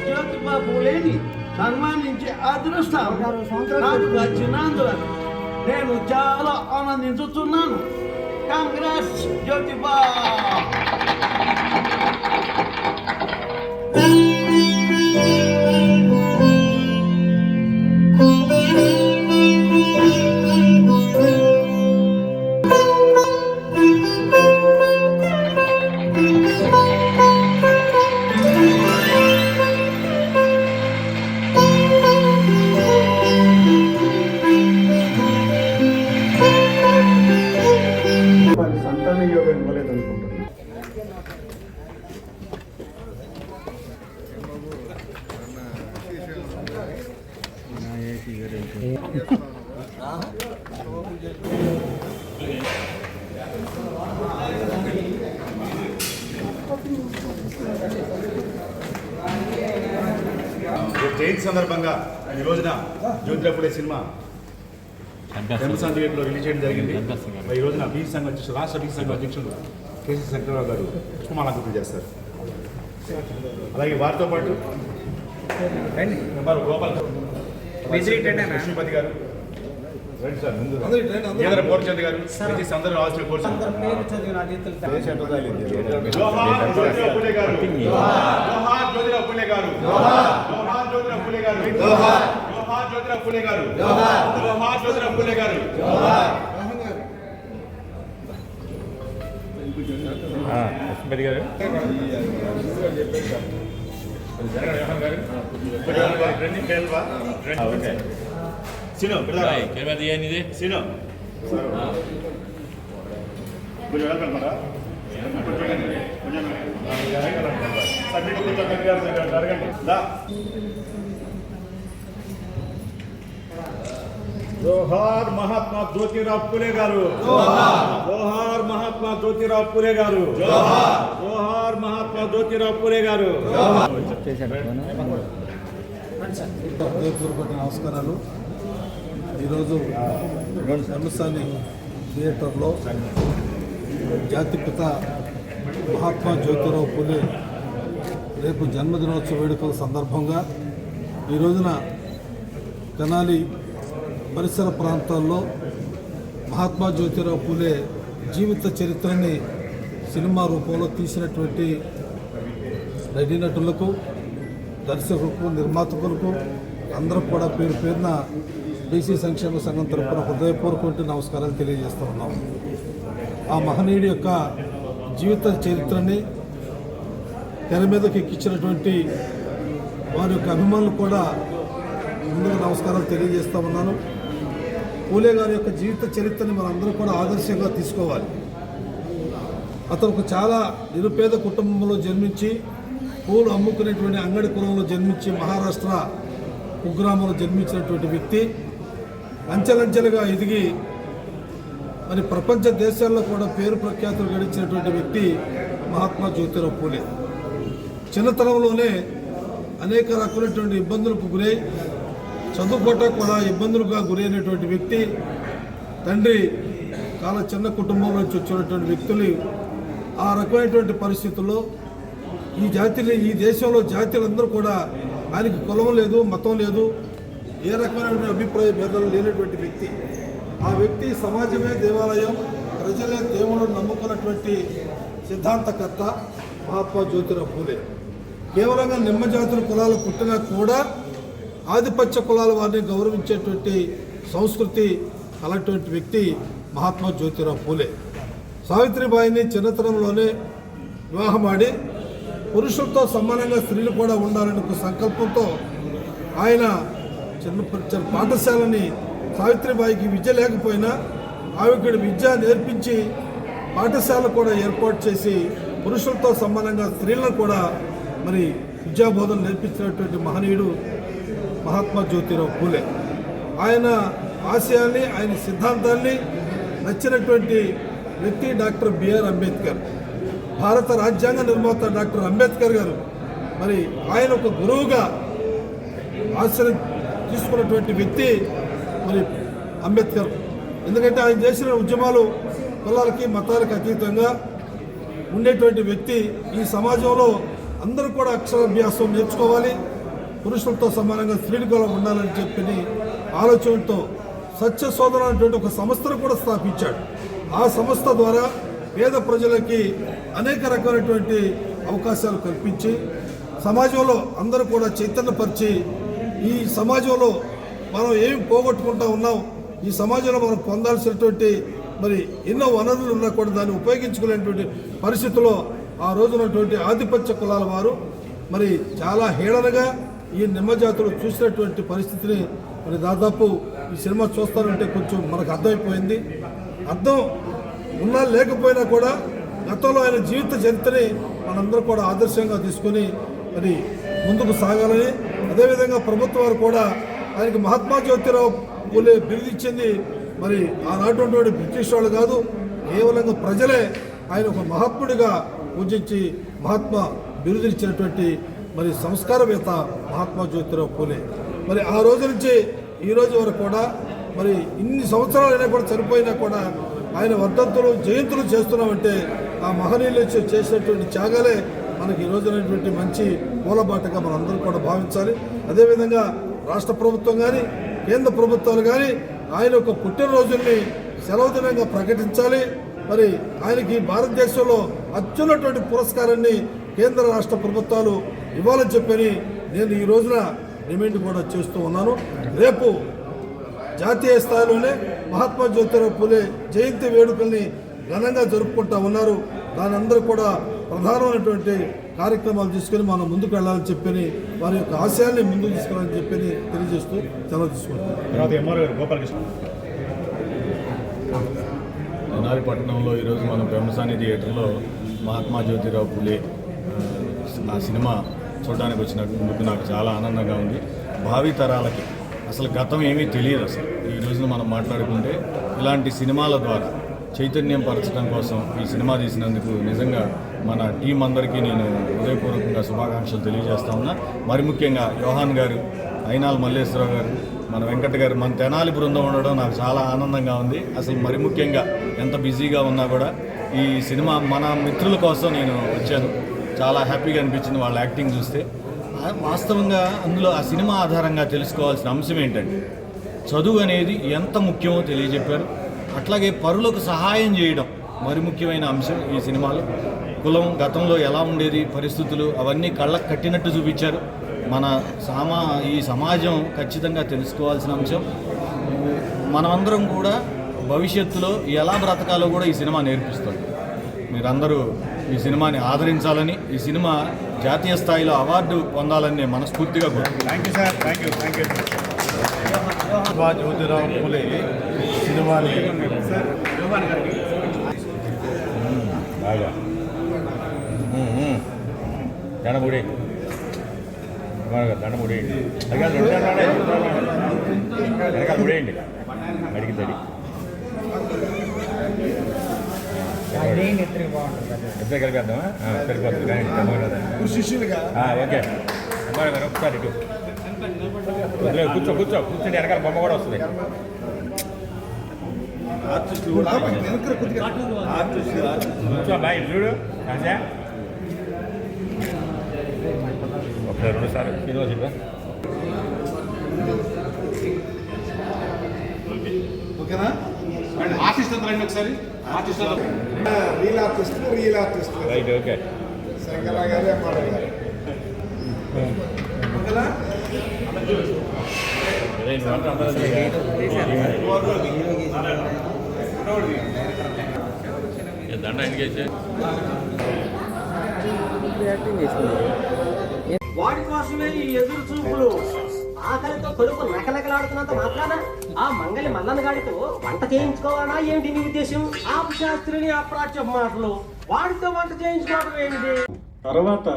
జ్యోతిబా పూలేని సన్మానించే అదృష్టం నాకు వచ్చినందున నేను చాలా ఆనందించుతున్నాను కాంగ్రెస్ జ్యోతిబా యోగం ఇవ్వలేదు అనుకుంటున్నాను జయంతి సందర్భంగా ఈ రోజున జ్యోతిరాపుడే సినిమా ఎంఎస్ఆర్ థియేటర్లో రిలీజ్ చేయడం జరిగింది. ఈ రోజున బీసీ సంఘం అధ్యక్షుడు రాష్ట్ర బీసీ సంఘం అధ్యక్షుడు కేసీ శంకరరావు గారు పుష్పమాలంకరణ చేస్తారు. అలాగే వారితో పాటు మెంబర్ గోపాల్ లక్ష్మీపతి గారు. కేంద్ర పూర్చంద్ గారు అందరూ రావాల్సిన పూర్చంద్ గారు. జ్యోతిరావు పూలే గారు. జోహార్. జ్యోతిరావు పూలే గారు. సిను సిను. కొంచెం వెళ్తారా కొంచెం సబ్జెక్ట్ కొంచెం జరగండి జోహార్ మహాత్మా జ్యోతిరావు పులే గారు. జోహార్. మహాత్మా జ్యోతిరావు పులే గారు. జోహార్. మహాత్మా జ్యోతిరావు పులే గారు. హృదయపూర్వక నమస్కారాలు. ఈరోజు శర్మస్థాని థియేటర్లో జాతిపిత మహాత్మా జ్యోతిరావు పూలే రేపు జన్మదినోత్సవ వేడుకల సందర్భంగా ఈ రోజున తెనాలి పరిసర ప్రాంతాల్లో మహాత్మా జ్యోతిరావు పూలే జీవిత చరిత్రని సినిమా రూపంలో తీసినటువంటి నటీనటులకు దర్శకులకు నిర్మాతకులకు అందరూ కూడా పేరు పేరున బీసీ సంక్షేమ సంఘం తరపున హృదయపూర్వక నమస్కారాలు తెలియజేస్తూ ఉన్నాం. ఆ మహనీయుడి యొక్క జీవిత చరిత్రని తెర మీదకి ఎక్కించినటువంటి వారి యొక్క అభిమానులు కూడా ముందుగా నమస్కారాలు తెలియజేస్తూ ఉన్నాను. పూలే గారి యొక్క జీవిత చరిత్రని మనందరూ కూడా ఆదర్శంగా తీసుకోవాలి. అతను ఒక చాలా నిరుపేద కుటుంబంలో జన్మించి పూలు అమ్ముకునేటువంటి అంగడి కులంలో జన్మించి మహారాష్ట్ర కుగ్రామంలో జన్మించినటువంటి వ్యక్తి. అంచెలంచెలుగా ఎదిగి మరి ప్రపంచ దేశాల్లో కూడా పేరు ప్రఖ్యాతులు గడించినటువంటి వ్యక్తి మహాత్మా జ్యోతిరావు పూలే. చిన్నతనంలోనే అనేక రకమైనటువంటి ఇబ్బందులకు గురై చదువుకోవటం కూడా ఇబ్బందులుగా గురైనటువంటి వ్యక్తి తండ్రి చాలా చిన్న కుటుంబం నుంచి వచ్చినటువంటి వ్యక్తులు ఆ రకమైనటువంటి పరిస్థితుల్లో ఈ జాతిని ఈ దేశంలో జాతీయులందరూ కూడా ఆయనకి కులం లేదు మతం లేదు ఏ రకమైనటువంటి అభిప్రాయ భేదాలు లేనటువంటి వ్యక్తి. ఆ వ్యక్తి సమాజమే దేవాలయం ప్రజలే దేవుడు నమ్ముకున్నటువంటి సిద్ధాంతకర్త మహాత్మా జ్యోతిరావు పూలే. కేవలంగా నిమ్మ జాతుల కులాలు పుట్టినా కూడా ఆధిపత్య కులాల వారిని గౌరవించేటువంటి సంస్కృతి అలాంటి వ్యక్తి మహాత్మా జ్యోతిరావు పూలే. సావిత్రిబాయిని చిన్నతనంలోనే వివాహమాడి పురుషులతో సమానంగా స్త్రీలు కూడా ఉండాలనే ఒక సంకల్పంతో ఆయన చిన్న చిన్న పాఠశాలని సావిత్రిబాయికి విద్య లేకపోయినా ఆవిడ విద్య నేర్పించి పాఠశాల కూడా ఏర్పాటు చేసి పురుషులతో సమానంగా స్త్రీలను కూడా మరి విద్యాబోధన నేర్పించినటువంటి మహనీయుడు మహాత్మా జ్యోతిరావు పూలే. ఆయన ఆశయాల్ని ఆయన సిద్ధాంతాల్ని నచ్చినటువంటి వ్యక్తి డాక్టర్ బిఆర్ అంబేద్కర్. భారత రాజ్యాంగ నిర్మాత డాక్టర్ అంబేద్కర్ గారు మరి ఆయన ఒక గురువుగా ఆశ్రయం తీసుకున్నటువంటి వ్యక్తి మరి అంబేద్కర్. ఎందుకంటే ఆయన చేసిన ఉద్యమాలు కులాలకి మతాలకు అతీతంగా ఉండేటువంటి వ్యక్తి. ఈ సమాజంలో అందరూ కూడా అక్షరాభ్యాసం నేర్చుకోవాలి. పురుషులతో సమానంగా స్త్రీలు కూడా ఉండాలని చెప్పి ఆలోచనతో సత్య శోధన అనేటువంటి ఒక సంస్థను కూడా స్థాపించాడు. ఆ సంస్థ ద్వారా పేద ప్రజలకి అనేక రకమైనటువంటి అవకాశాలు కల్పించి సమాజంలో అందరూ కూడా చైతన్యపరిచి ఈ సమాజంలో మనం ఏం పోగొట్టుకుంటా ఉన్నాం ఈ సమాజంలో మనం పొందాల్సినటువంటి మరి ఎన్నో వనరులు ఉన్నా కూడా దాన్ని ఉపయోగించుకునేటువంటి పరిస్థితుల్లో ఆ రోజునటువంటి ఆధిపత్య కులాల వారు మరి చాలా హేళనగా ఈ నిమ్మజాతులు చూసినటువంటి పరిస్థితిని మరి దాదాపు ఈ సినిమా చూస్తానంటే కొంచెం మనకు అర్థమైపోయింది. అర్థం ఉన్నా లేకపోయినా కూడా గతంలో ఆయన జీవిత చరిత్రని మనందరూ కూడా ఆదర్శంగా తీసుకొని మరి ముందుకు సాగాలని అదేవిధంగా ప్రభుత్వం వారు కూడా ఆయనకి మహాత్మా జ్యోతిరావు పూలే బిరుదిచ్చింది మరి ఆనాటువంటి బ్రిటిష్ వాళ్ళు కాదు కేవలంగా ప్రజలే ఆయన ఒక మహాత్ముడిగా పూజించి మహాత్మా బిరుదిచ్చినటువంటి మరి సంస్కారవేత్త మహాత్మా జ్యోతిరావు పూలే. మరి ఆ రోజు నుంచి ఈ రోజు వరకు కూడా మరి ఇన్ని సంవత్సరాలైనా కూడా చనిపోయినా కూడా ఆయన వర్ధంతులు జయంతులు చేస్తున్నామంటే ఆ మహనీయులు చేసినటువంటి త్యాగాలే మనకి ఈ రోజునటువంటి మంచి మూలబాటగా మనందరం కూడా భావించాలి. అదేవిధంగా రాష్ట్ర ప్రభుత్వం కానీ కేంద్ర ప్రభుత్వాలు కానీ ఆయన యొక్క పుట్టినరోజుల్ని సెలవు దినంగా ప్రకటించాలి. మరి ఆయనకి భారతదేశంలో అత్యున్నటువంటి పురస్కారాన్ని కేంద్ర రాష్ట్ర ప్రభుత్వాలు ఇవ్వాలని చెప్పని నేను ఈ రోజున డిమాండ్ కూడా చేస్తూ ఉన్నాను. రేపు జాతీయ స్థాయిలోనే మహాత్మా జ్యోతిరావు పూలే జయంతి వేడుకల్ని ఘనంగా జరుపుకుంటా ఉన్నారు. దాని అందరూ కూడా ప్రధానమైనటువంటి కార్యక్రమాలు తీసుకొని మనం ముందుకు వెళ్ళాలని చెప్పని వారి యొక్క ఆశయాల్ని ముందుకు తీసుకెళ్ళాలని చెప్పని తెలియజేస్తూ సెలవు తీసుకుంటాం పట్టణంలో ఈరోజు మనం బ్రహ్మసాని థియేటర్లో మహాత్మా జ్యోతిరావు పులే ఆ సినిమా చూడడానికి వచ్చినందుకు నాకు చాలా ఆనందంగా ఉంది. భావితరాలకి అసలు గతం ఏమీ తెలియదు అసలు. ఈ రోజున మనం మాట్లాడుకుంటే ఇలాంటి సినిమాల ద్వారా చైతన్యం పరచడం కోసం ఈ సినిమా తీసినందుకు నిజంగా మన టీం అందరికీ నేను హృదయపూర్వకంగా శుభాకాంక్షలు తెలియజేస్తా ఉన్నా. మరి ముఖ్యంగా యోహాన్ గారు అయినాల్ మల్లేశ్వరరావు గారు మన వెంకట గారు మన తెనాలి బృందం ఉండడం నాకు చాలా ఆనందంగా ఉంది. అసలు మరి ముఖ్యంగా ఎంత బిజీగా ఉన్నా కూడా ఈ సినిమా మన మిత్రుల కోసం నేను వచ్చాను. చాలా హ్యాపీగా అనిపించింది వాళ్ళ యాక్టింగ్ చూస్తే. వాస్తవంగా అందులో ఆ సినిమా ఆధారంగా తెలుసుకోవాల్సిన అంశం ఏంటంటే చదువు అనేది ఎంత ముఖ్యమో తెలియజెప్పారు. అట్లాగే పరులకు సహాయం చేయడం మరి ముఖ్యమైన అంశం ఈ సినిమాలో. కులం గతంలో ఎలా ఉండేది పరిస్థితులు అవన్నీ కళ్ళకు కట్టినట్టు చూపించారు. మన సామా ఈ సమాజం ఖచ్చితంగా తెలుసుకోవాల్సిన అంశం. మనమందరం కూడా భవిష్యత్తులో ఎలా బ్రతకాలో కూడా ఈ సినిమా నేర్పిస్తుంది. మీరందరూ ఈ సినిమాని ఆదరించాలని ఈ సినిమా జాతీయ స్థాయిలో అవార్డు పొందాలని నేను మనస్ఫూర్తిగా కోరుకుంటున్నాను. Thank you sir thank you thank you Mahatma Jyotirao Phule సినిమాని. దండముడి. వెనకాల ముడేయండి అడిగి ఇద్దరు కలిపేద్దామా? ఆ, సరిపోతుంది. కానీ అమ్మాయి శిష్యులుగా. ఓకే. అమ్మాయి గారు ఒకసారి ఇటు. కూర్చో కూర్చో. కూర్చుంటే వెనకాల బొమ్మ కూడా వస్తుంది. కూర్చో బాయ్. చూడు. కాసా ఒకసారి రెండు సార్లు శ్రీనివాస్ ఇవ్వ ఓకేనా? ఆర్టిస్ట్ అంతా రండి ఒకసారి. Artist real artist real artist. Right okay. Shankara గారు ఎంఆర్ గారు. దండ వాడి కోసమే ఈ ఎదురు చూపులు. ఆకలితో కడుపు నకలకలాడుతున్నంత మాత్రాన ఆ మంగళి మల్లన్న గాడితో వంట చేయించుకోవాలా ఏంటి నీ ఉద్దేశం? ఆ శాస్త్రిని అప్రాచ్య మాటలు. వాడితో వంట చేయించుకోవడం ఏంటి? తర్వాత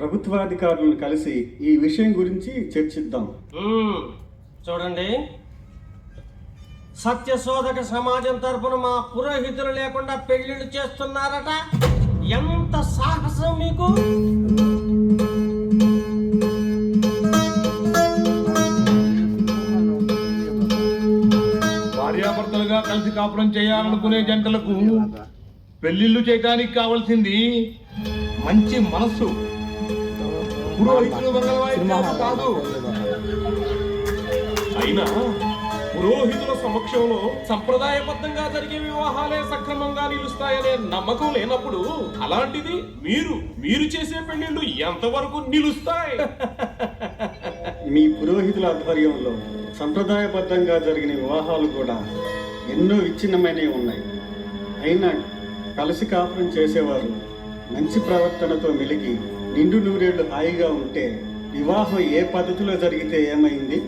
ప్రభుత్వాధికారులను కలిసి ఈ విషయం గురించి చర్చిద్దాం. చూడండి. సత్యశోధక సమాజం తరపున మా పురోహితులు లేకుండా పెళ్ళిళ్ళు చేస్తున్నారట. ఎంత సాహసం మీకు? భార్యాభర్తలుగా కలిసి కాపురం చేయాలనుకునే జంటలకు పెళ్ళిళ్ళు చేయడానికి కావాల్సింది మంచి మనస్సు. పురోహితులు కాదు. అయినా పురోహితుల సమక్షంలో సంప్రదాయబద్ధంగా జరిగే వివాహాలే సక్రమంగా నిలుస్తాయనే నమ్మకం లేనప్పుడు అలాంటిది మీరు మీరు చేసే పెళ్ళిళ్ళు ఎంతవరకు నిలుస్తాయి? మీ పురోహితుల ఆధ్వర్యంలో సంప్రదాయబద్ధంగా జరిగిన వివాహాలు కూడా ఎన్నో విచ్ఛిన్నమైనవి ఉన్నాయి. అయినా కలిసి కాపురం చేసేవారు మంచి ప్రవర్తనతో మెలిగి నిండు నూరేళ్ళు హాయిగా ఉంటే వివాహం ఏ పద్ధతిలో జరిగితే ఏమైంది?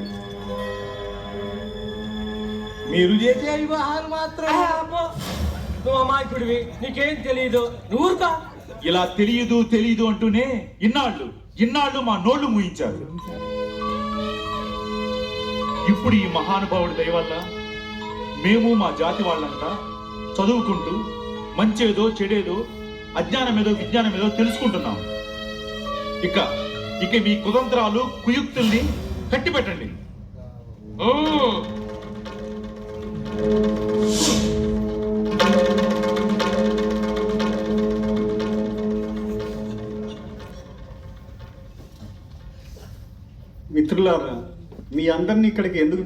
మీరు చేసే వివాహాలు మాత్రం నువ్వు అమాయకుడివి. నీకేం తెలియదు నువ్వురుతా ఇలా తెలియదు తెలియదు అంటూనే ఇన్నాళ్ళు ఇన్నాళ్ళు మా నోళ్ళు మూయించారు. ఇప్పుడు ఈ మహానుభావుడి దయ వల్ల మేము మా జాతి వాళ్ళంతా చదువుకుంటూ మంచేదో చెడేదో అధ్యానం ఏదో విజ్ఞానం ఏదో తెలుసుకుంటున్నాం. ఇక ఇక మీ కుతంత్రాలు కుయుక్తుల్ని కట్టి పెట్టండి మిత్రులారా మీ అందరినీ ఇక్కడికి ఎందుకు